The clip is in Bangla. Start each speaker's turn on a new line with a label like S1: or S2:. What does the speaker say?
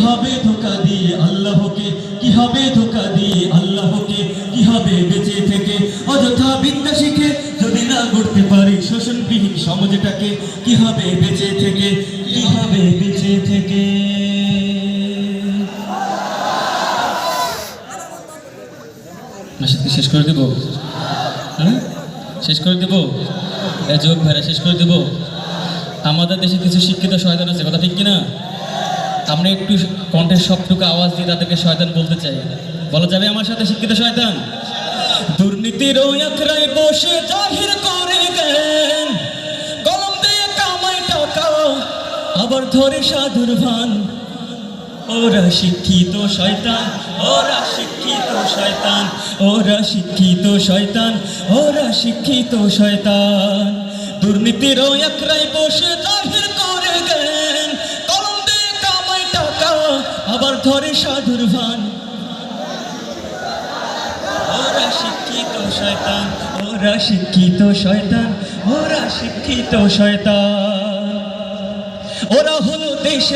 S1: কীভাবে ধোকা দিয়ে আল্লাহকে, কীভাবে ধোকা দিয়ে আল্লাহকে, কীভাবে বেঁচে থেকে অযথা বিদ্যা শিখে যদি না করতে পারি শোষণবিহীন সমাজটাকে, কীভাবে বেঁচে থেকে, কীভাবে বেঁচে থেকে? শেষ করে দেব? হ্যাঁ? শেষ করে দেব? যোগ ভাইরা, শেষ করে দেব? আমাদের দেশে কিছু শিক্ষিত সহায়তা আছে, কথা ঠিক কিনা? আমরা একটু কণ্ঠের সবটুকু আওয়াজ দিয়ে তাদেরকে শয়তান বলতে চাই। বলা যাবে আমার সাথে শিক্ষিত শয়তান? দুর্নীতির বসে জাহির করে কলম দিয়ে কামাই আবার ধরে সাধুর ভান। ওরা শিক্ষিত শয়তান, ওরা শিক্ষিত শয়তান, ওরা শিক্ষিত শয়তান, ওরা শিক্ষিত শয়তান। দুর্নীতির একরাই বসে আবার ধরে সাধুর ভান। ওরা শিক্ষিত শয়তান ওরা শিক্ষিত শয়তান ওরা শিক্ষিত শয়তান।